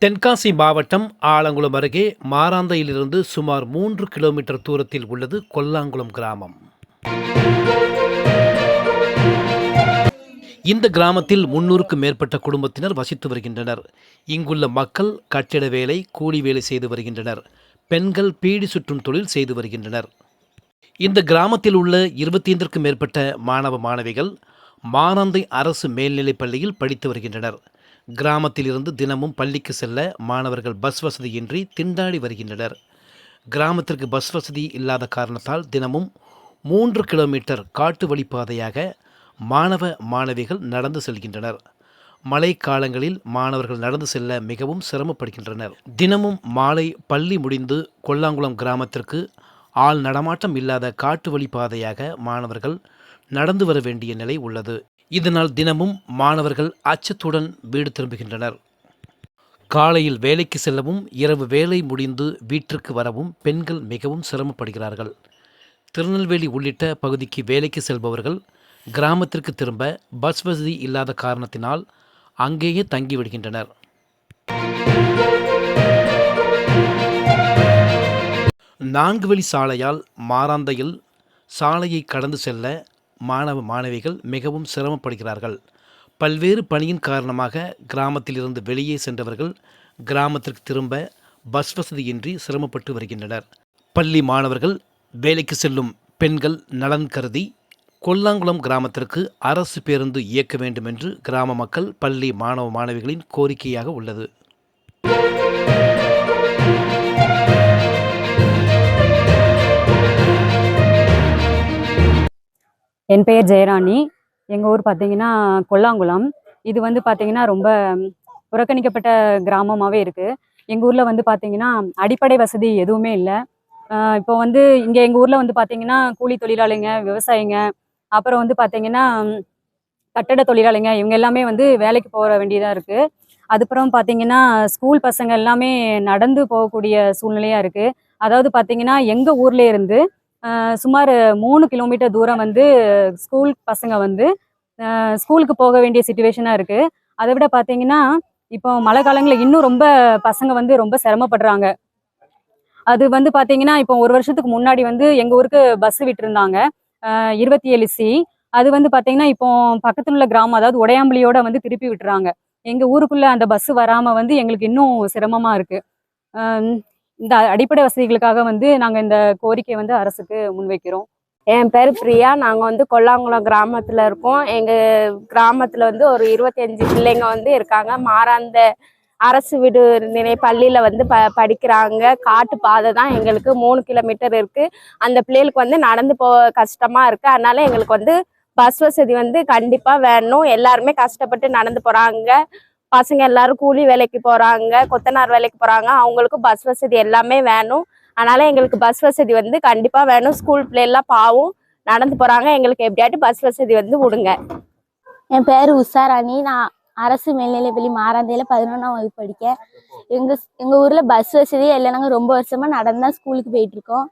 தென்காசி மாவட்டம் ஆலங்குளம் அருகே மாராந்தையிலிருந்து சுமார் மூன்று கிலோமீட்டர் தூரத்தில் உள்ளது கொல்லாங்குளம் கிராமம். இந்த கிராமத்தில் முன்னூறுக்கும் மேற்பட்ட குடும்பத்தினர் வசித்து வருகின்றனர். இங்குள்ள மக்கள் கட்டிட வேலை கூலி வேலை செய்து வருகின்றனர். பெண்கள் பீடி சுற்றும் தொழில் செய்து வருகின்றனர். இந்த கிராமத்தில் உள்ள இருபத்தி ஐந்திற்கும் மேற்பட்ட மாணவ மாணவிகள் மானாந்தை அரசு மேல்நிலைப் பள்ளியில் படித்து வருகின்றனர். கிராமத்திலிருந்து தினமும் பள்ளிக்கு செல்ல மாணவர்கள் பஸ் வசதியின்றி திண்டாடி வருகின்றனர். கிராமத்திற்கு பஸ் வசதி இல்லாத காரணத்தால் தினமும் மூன்று கிலோமீட்டர் காட்டு வழிப்பாதையாக மாணவ மாணவிகள் நடந்து செல்கின்றனர். மழை காலங்களில் மாணவர்கள் நடந்து செல்ல மிகவும் சிரமப்படுகின்றனர். தினமும் மாலை பள்ளி முடிந்து கொல்லாங்குளம் கிராமத்திற்கு ஆள் நடமாட்டம் இல்லாத காட்டு வழி பாதையாக மாணவர்கள் நடந்து வர வேண்டிய நிலை உள்ளது. இதனால் தினமும் மாணவர்கள் அச்சத்துடன் வீடு திரும்புகின்றனர். காலையில் வேலைக்கு செல்லவும் இரவு வேலை முடிந்து வீட்டிற்கு வரவும் பெண்கள் மிகவும் சிரமப்படுகிறார்கள். திருநெல்வேலி உள்ளிட்ட பகுதிக்கு வேலைக்கு செல்பவர்கள் கிராமத்திற்கு திரும்ப பஸ் வசதி இல்லாத காரணத்தினால் அங்கேயே தங்கி விடுகின்றனர் நான்கு வழி சாலையால் மாராந்தையில் சாலையை கடந்து செல்ல மாணவ மாணவிகள் மிகவும் சிரமப்படுகிறார்கள். பல்வேறு பணியின் காரணமாக கிராமத்திலிருந்து வெளியே சென்றவர்கள் கிராமத்திற்கு திரும்ப பஸ் வசதியின்றி சிரமப்பட்டு வருகின்றனர். பள்ளி மாணவர்கள் வேலைக்கு செல்லும் பெண்கள் நலன் கருதி கொல்லாங்குளம் கிராமத்திற்கு அரசு பேருந்து இயக்க வேண்டும் என்று கிராம மக்கள் பள்ளி மாணவ மாணவிகளின் கோரிக்கையாக உள்ளது. என் பெயர் ஜெயராணி. எங்கள் ஊர் பார்த்தீங்கன்னா கொல்லாங்குளம். இது வந்து பார்த்தீங்கன்னா ரொம்ப புறக்கணிக்கப்பட்ட கிராமமாகவே இருக்குது எங்கள் ஊரில் வந்து பார்த்தீங்கன்னா அடிப்படை வசதி எதுவுமே இல்லை. இப்போ வந்து இங்கே எங்கள் ஊரில் வந்து பார்த்தீங்கன்னா கூலி தொழிலாளிங்க விவசாயிங்க அப்புறம் வந்து பார்த்தீங்கன்னா கட்டட தொழிலாளிங்க இவங்க எல்லாமே வந்து வேலைக்கு போக வேண்டியதாக இருக்குது அதுக்கப்புறம் பார்த்தீங்கன்னா ஸ்கூல் பசங்க எல்லாமே நடந்து போகக்கூடிய சூழ்நிலையாக இருக்குது அதாவது பார்த்தீங்கன்னா எங்கள் ஊர்லேருந்து சுமார் மூணு கிலோமீட்டர் தூரம் வந்து ஸ்கூல் பசங்க வந்து ஸ்கூலுக்கு போக வேண்டிய சுச்சுவேஷனாக இருக்குது அதை விட பார்த்தீங்கன்னா இப்போ மழை காலங்களில் இன்னும் ரொம்ப பசங்க வந்து ரொம்ப சிரமப்படுறாங்க. அது வந்து பார்த்தீங்கன்னா இப்போ ஒரு வருஷத்துக்கு முன்னாடி வந்து எங்கள் ஊருக்கு பஸ் விட்டுருந்தாங்க. இருபத்தி ஏழு சி அது வந்து பார்த்தீங்கன்னா இப்போ பக்கத்தில் உள்ள கிராமம் அதாவது உடையாம்பலியோட வந்து திருப்பி விட்டுறாங்க. எங்கள் ஊருக்குள்ளே அந்த பஸ் வராமல் வந்து எங்களுக்கு இன்னும் சிரமமாக இருக்குது இந்த அடிப்படை வசதிகளுக்காக வந்து நாங்கள் இந்த கோரிக்கையை வந்து அரசுக்கு முன்வைக்கிறோம். என் பேர் பிரியா. நாங்கள் வந்து கொல்லாங்குளம் கிராமத்தில் இருக்கோம். எங்கள் கிராமத்தில் வந்து ஒரு இருபத்தஞ்சு பிள்ளைங்க வந்து இருக்காங்க. மாறாந்த அரசு விடு நினை பள்ளியில் வந்து ப படிக்கிறாங்க. காட்டு பாதை தான் எங்களுக்கு மூணு கிலோமீட்டர் இருக்குது அந்த பிள்ளைகளுக்கு வந்து நடந்து போக கஷ்டமாக இருக்குது அதனால எங்களுக்கு வந்து பஸ் வசதி வந்து கண்டிப்பாக வேணும். எல்லாருமே கஷ்டப்பட்டு நடந்து போகிறாங்க பசங்க எல்லாரும் கூலி வேலைக்கு போகிறாங்க கொத்தனார் வேலைக்கு போகிறாங்க அவங்களுக்கும் பஸ் வசதி எல்லாமே வேணும். அதனால எங்களுக்கு பஸ் வசதி வந்து கண்டிப்பா வேணும். ஸ்கூல் பிள்ளைலாம் பாவும் நடந்து போறாங்க. எங்களுக்கு எப்படியாட்டு பஸ் வசதி வந்து விடுங்க. என் பேர் உஷாராணி நான் அரசு மேல்நிலைப்பள்ளி மாறாந்தையில பதினொன்றாம் வகுப்பு படிக்கேன். எங்கள் எங்கள் ஊரில் பஸ் வசதியே இல்லை. நாங்கள் ரொம்ப வருஷமாக நடந்தா ஸ்கூலுக்கு போயிட்டு இருக்கோம்.